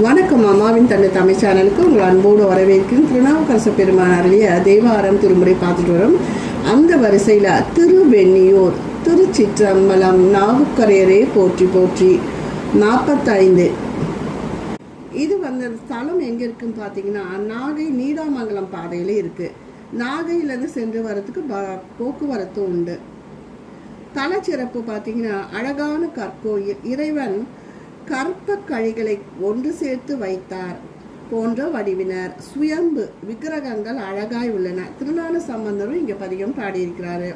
வணக்கம் அம்மாவின் தந்தை தமிழ் சேனலுக்கு உங்கள் அன்போடு வரவேற்கும் திருநாவுக்கரச பெருமான் அருளிய தேவாரம் திருமுறை பார்த்துட்டு வரோம். அந்த வரிசையில் திருவெண்ணியூர் திருச்சிற்றம்பலம் நாவுக்கரையரே போற்றி போற்றி நாற்பத்தைந்து இது வந்து ஸ்தலம் எங்கே இருக்குன்னு பார்த்தீங்கன்னா நாகை நீடாமங்கலம் பாதையில் இருக்குது நாகையிலேருந்து சென்று வரதுக்கு ப- போக்குவரத்து உண்டு. தலச்சிறப்பு பார்த்தீங்கன்னா அழகான கற்கோயில். இறைவன் கற்ப கழிகளை ஒன்று சேர்த்து வைத்தார் போன்ற வடிவினர். சுயம்பு விக்கிரகங்கள் அழகாய் உள்ளன. திருநான சம்பந்தரும் இங்க பதிகம் பாடியிருக்கிறாரு.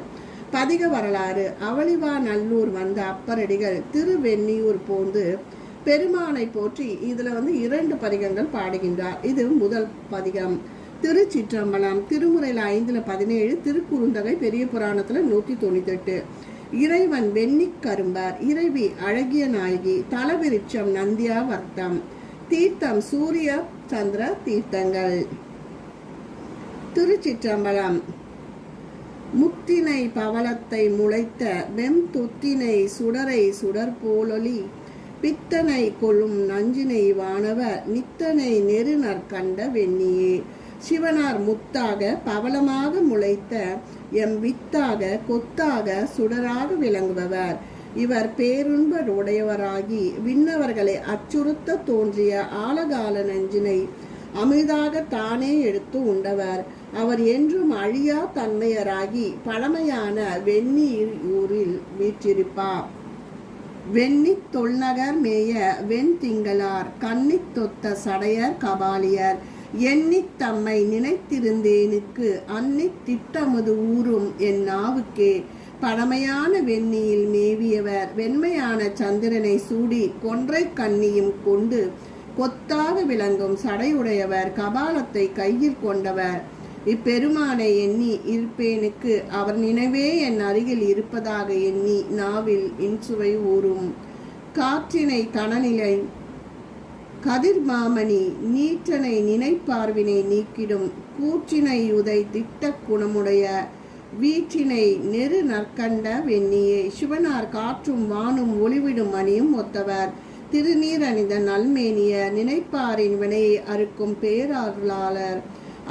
பதிக வரலாறு. அவளிவா நல்லூர் வந்த அப்பரடிகள் திருவெண்ணியூர் போந்து பெருமானை போற்றி இதுல வந்து இரண்டு பதிகங்கள் பாடுகின்றார். இது முதல் பதிகம். திருச்சிற்றம்பலம் திருமுறையில் ஐந்துல பதினேழு திருக்குறுந்தகை பெரிய புராணத்துல நூத்தி தொண்ணூத்தி எட்டு இறைவன் வெண்ணிக் கரும்பார் இறைவி அழகிய நாயகி தலவிருட்சம் நந்தியா வர்த்தம் தீர்த்தம் சூரிய சந்திர தீர்த்தங்கள். திருச்சிற்றம்பலம். முத்தினை பவளத்தை முளைத்த வெம் துத்தினை சுடரை சுடர் போலொளி பித்தனை கொள்ளும் நஞ்சினை வானவர் நித்தனை நெருநற் கண்ட வெண்ணியே. சிவனார் முத்தாக பவளமாக முளைத்த எம் வித்தாக கொத்தாக சுடராக விளங்குபவர். இவர் பேருன்ப உடையவராகி விண்ணவர்களை அச்சுறுத்த தோன்றிய ஆலகால நெஞ்சினை அமிர்தாக தானே எடுத்து உண்டவர். அவர் என்றும் அழியா தன்மையராகி பழமையான வெந்நீர் ஊரில் வீற்றிருப்பார். வெண்ணித் தொல்நகர் மேய வெண் திங்களார் கண்ணித் தொத்த சடையர் கபாலியர். எண்ணித் தம்மை நினைத்திருந்தேனுக்கு அன்னித் திட்டமுது ஊரும் என் நாவுக்கே. பழமையான வெண்ணியில் மேவியவர் வெண்மையான சந்திரனை சூடி கொன்றை கண்ணியும் கொண்டு கொத்தாக விளங்கும் சடையுடையவர் கபாலத்தை கையில் கொண்டவர். இப்பெருமானை எண்ணி இருப்பேனுக்கு அவர் நினைவே என் அருகில் இருப்பதாக எண்ணி நாவில் இன்சுவை ஊறும். காற்றினை கனநிலை கதிர்மாமணி நீற்றனை நினைப்பார்வினை நீக்கிடும் கூற்றினை உதை திட்ட குணமுடைய வீற்றினை நெரு நற்கண்ட வெண்ணியே. சிவனார் காற்றும் வானும் ஒளிவிடும் அணியும் ஒத்தவர். திருநீர் அணிந்த நல்மேனிய நினைப்பாரின் வினையை அறுக்கும் பேராளர்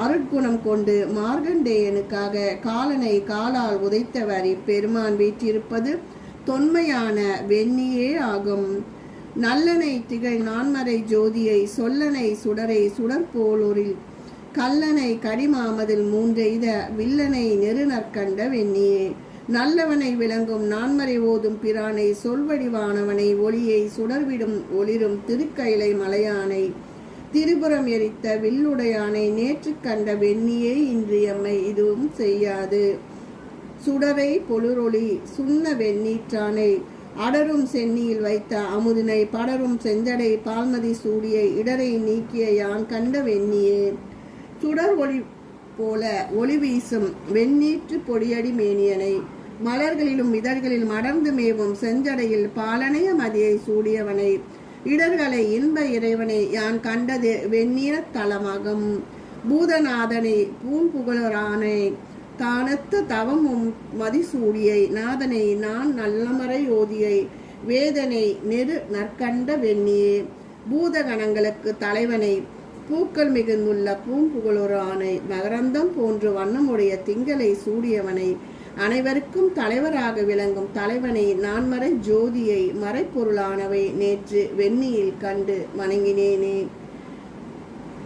அருட்குணம் கொண்டு மார்கண்டேயனுக்காக காலனை காலால் உதைத்தவர். இப்பெருமான் வீற்றிருப்பது தொன்மையான வெண்ணியே ஆகும். நல்லனை திகழ் நான்மறை ஜோதியை சொல்லனை சுடரை சுடற்போலூரில் கல்லனை கடிமாமதில் மூன்றெய்த வில்லனை நெருநற்கண்ட வெண்ணியே நல்லவனை விளங்கும் நான்மறை ஓதும் பிரானை சொல்வடிவானவனை ஒளியை சுடர்விடும் ஒளிரும் திருக்கைலை மலையானை. திரிபுரம் எரித்த வில்லுடையானை நேற்று கண்ட வெண்ணியே இன்றியம்மை இதுவும் செய்யாது. சுடரை பொழுரொளி சுண்ண வெண்ணீற்றானை அடரும் சென்னியில் வைத்த அமுதினை படரும் செஞ்சடை பால்மதி சூடியை இடரை நீக்கிய யான் கண்ட வெண்ணியே. சுடர் ஒளி போல ஒளி வீசும் வெண்ணீற்று பொடியடி மேனியனை. மலர்களிலும் இதழ்களில் மடர்ந்து மேவும் செஞ்சடையில் பாலனைய மதியை சூடியவனை. இடர்களை இன்ப இறைவனை யான் கண்டது வெண்ணீரத் தலமாகும். பூதநாதனை பூம்புகழரானை தானத்த தவமும் மதிசூடியை நாதனை நான் நல்லமறை ஓதியை வேதனை நெரு நற்கண்ட வெண்ணியே. பூதகணங்களுக்கு தலைவனை பூக்கள் மிகுந்துள்ள பூம்புகழொரானை மகரந்தம் போன்று வண்ணமுடைய திங்களை சூடியவனை. அனைவருக்கும் தலைவராக விளங்கும் தலைவனை நான்மறை ஜோதியை மறைப்பொருளானவை நேற்று வெண்ணியில் கண்டு வணங்கினேனே.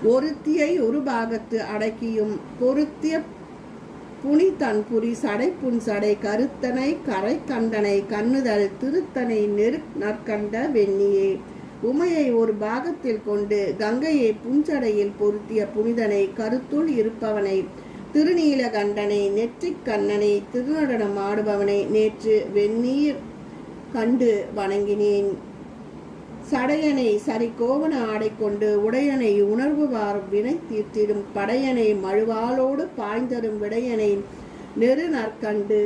ஒருத்தியை ஒரு பாகத்து அடக்கியும் பொருத்திய புனி தன் புரி சடை புன் சடை கருத்தனை கரை கண்டனை கண்ணுதல் திருத்தனை நெரு நற்கண்ட வெண்ணியே. உமையை ஒரு பாகத்தில் கொண்டு கங்கையை புஞ்சடையில் பொருத்திய புனிதனை கருத்துள் இருப்பவனை திருநீலகண்டனை நெற்றிக் கண்ணனை திருநடனம் ஆடுபவனை நேற்று வெந்நீர் கண்டு வணங்கினேன். சடையனை சரி கோவண ஆடை கொண்டு உடையனை உணர்வுவார் வினை தீர்த்திடும் படையனை மழுவாலோடு பாய்ந்தரும் விடையனை நெரு நற்கண்டு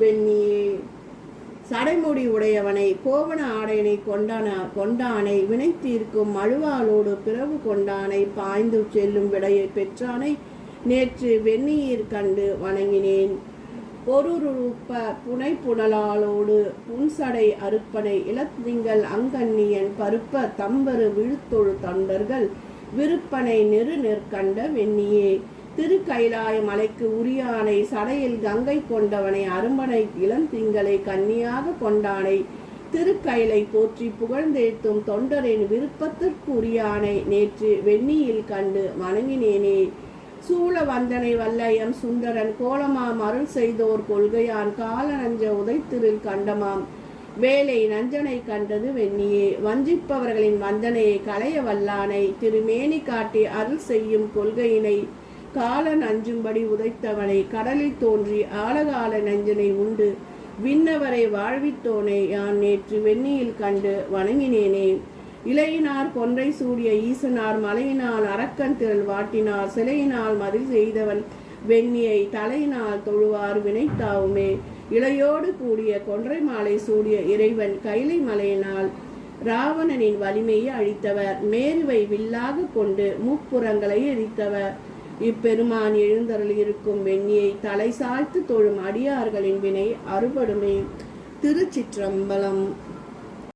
வெண்ணியே. சடைமுடி உடையவனை கோவண ஆடையனை கொண்டான கொண்டானை வினை தீர்க்கும் மழுவாலோடு பிறவு கொண்டானை பாய்ந்து செல்லும் விடையை பெற்றானை நேற்று வெந்நீர் கண்டு வணங்கினேன். பொருருப்ப புனை புடலாளோடு புன்சடை அறுப்பனை இளத்திங்கள் அங்கண்ணியன் பருப்ப தம்பரு விழுத்தொழு தொண்டர்கள் விருப்பனை நெரு நெற்கண்ட வெண்ணியே. திருக்கைலாய மலைக்கு உரியானை சடையில் கங்கை கொண்டவனை அரும்பனை இளந்திங்களை கன்னியாக கொண்டானை. திருக்கைலை போற்றி புகழ்ந்தேத்தும் தொண்டரின் விருப்பத்திற்குரியானை நேற்று வெண்ணியில் கண்டு வணங்கினேனே. சூழ வந்தனை வல்லையம் சுந்தரன் கோலமாம் அருள் செய்தோர் கொள்கையான் கால நஞ்ச உதைத்திரில் கண்டமாம். வேலை நஞ்சனை கண்டது வெண்ணியே. வஞ்சிப்பவர்களின் வந்தனையை களைய வல்லானை. திருமேனி காட்டி அருள் செய்யும் கொள்கையினை காலன் அஞ்சும்படி உதைத்தவனை கடலில் தோன்றி ஆழகால நஞ்சனை உண்டு. விண்ணவரை வாழ்வித்தோனை யான் நேற்று வெண்ணியில் கண்டு வணங்கினேனே. இலையினார் கொன்றை சூடிய ஈசனார் மலையினால் அரக்கன் திரள் வாட்டினார் சிலையினால் மதில் செய்தவன் வெண்ணியை தலையினால் தொழுவார் வினைத்தாவுமே. இளையோடு கூடிய கொன்றை மாலை சூடிய இறைவன் கைலை மலையினால் ராவணனின் வலிமையை அழித்தவர். மேருவை வில்லாக கொண்டு முப்புறங்களை எரித்தவர். இப்பெருமான் எழுந்தருள் இருக்கும் வெண்ணியை தலை சாய்த்து தொழும் அடியார்களின் வினை அறுபடுமே. திருச்சிற்றம்பலம்.